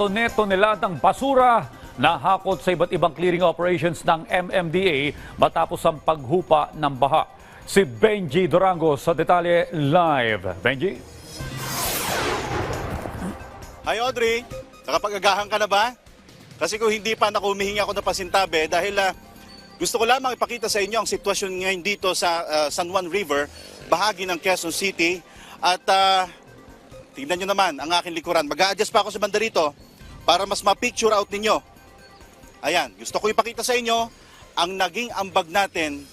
tone-toneladang basura na hakot sa iba't ibang clearing operations ng MMDA matapos ang paghupa ng baha. Si Benji Durango sa detalye live. Benji? Hi Audrey, nakapag-agahan ka na ba? Kasi kung hindi pa, naku, humihingi ako ng pasintabi dahil ah, gusto ko lamang ipakita sa inyo ang sitwasyon ngayon dito sa ah, San Juan River, bahagi ng Quezon City. At ah, tingnan nyo naman ang aking likuran. Mag-a-adjust pa ako sa banda rito para mas ma-picture out ninyo. Ayan, gusto ko ipakita sa inyo ang naging ambag natin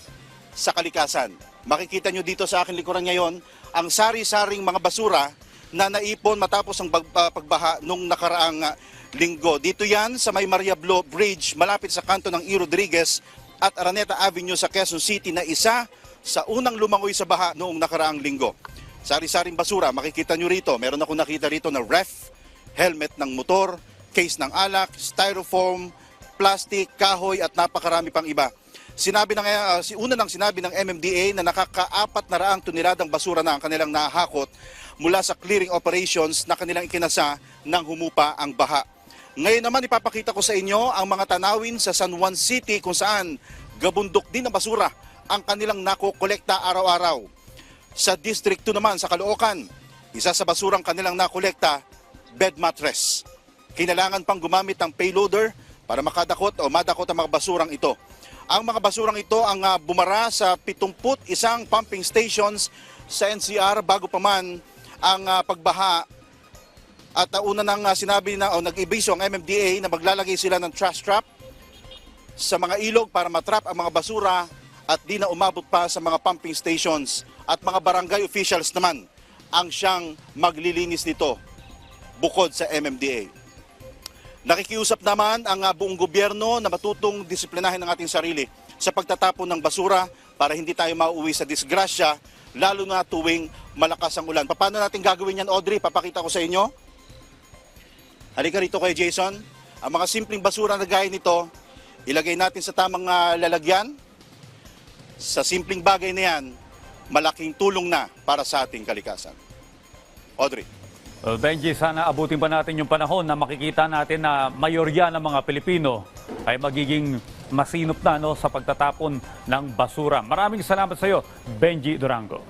sa kalikasan. Makikita nyo dito sa aking likuran ngayon ang sari-saring mga basura na naipon matapos ang ah, pagbaha nung nakaraang ah, linggo. Dito yan sa may Maria Blo Bridge malapit sa kanto ng E. Rodriguez at Araneta Avenue sa Quezon City na isa sa unang lumangoy sa baha noong nakaraang linggo. Sari-saring basura, makikita nyo rito. Meron ako nakita rito na ref, helmet ng motor, case ng alak, styrofoam, plastic, kahoy at napakarami pang iba. Sinabi ng uh, si una nang sinabi ng MMDA na nakakaapat na raang tuniladang basura na ang kanilang nahakot mula sa clearing operations na kanilang ikinasa nang humupa ang baha. Ngayon naman ipapakita ko sa inyo ang mga tanawin sa San Juan City kung saan gabundok din ng basura ang kanilang nakokolekta araw-araw. Sa District 2 naman sa Caloocan, isa sa basurang kanilang nakolekta, bed mattress. Kinailangan pang gumamit ng payloader para makadakot o madakot ang mga basurang ito. Ang mga basurang ito ang ah, bumara sa 71 pumping stations sa NCR bago pa man ang ah, pagbaha at uh, una nang ah, sinabi na o nag-ibiso ang MMDA na maglalagay sila ng trash trap sa mga ilog para matrap ang mga basura at di na umabot pa sa mga pumping stations at mga barangay officials naman ang siyang maglilinis nito bukod sa MMDA. Nakikiusap naman ang ah, buong gobyerno na matutong disiplinahin ang ating sarili sa pagtatapon ng basura para hindi tayo mauwi sa disgrasya lalo na tuwing malakas ang ulan. Paano natin gagawin yan, Audrey? Papakita ko sa inyo. Halika rito kay Jason. Ang mga simpleng basura na gaya nito, ilagay natin sa tamang ah, lalagyan. Sa simpleng bagay na yan, malaking tulong na para sa ating kalikasan. Audrey. Well, Benji, sana abutin pa natin yung panahon na makikita natin na mayorya ng mga Pilipino ay magiging masinop na no, sa pagtatapon ng basura. Maraming salamat sa iyo, Benji Durango.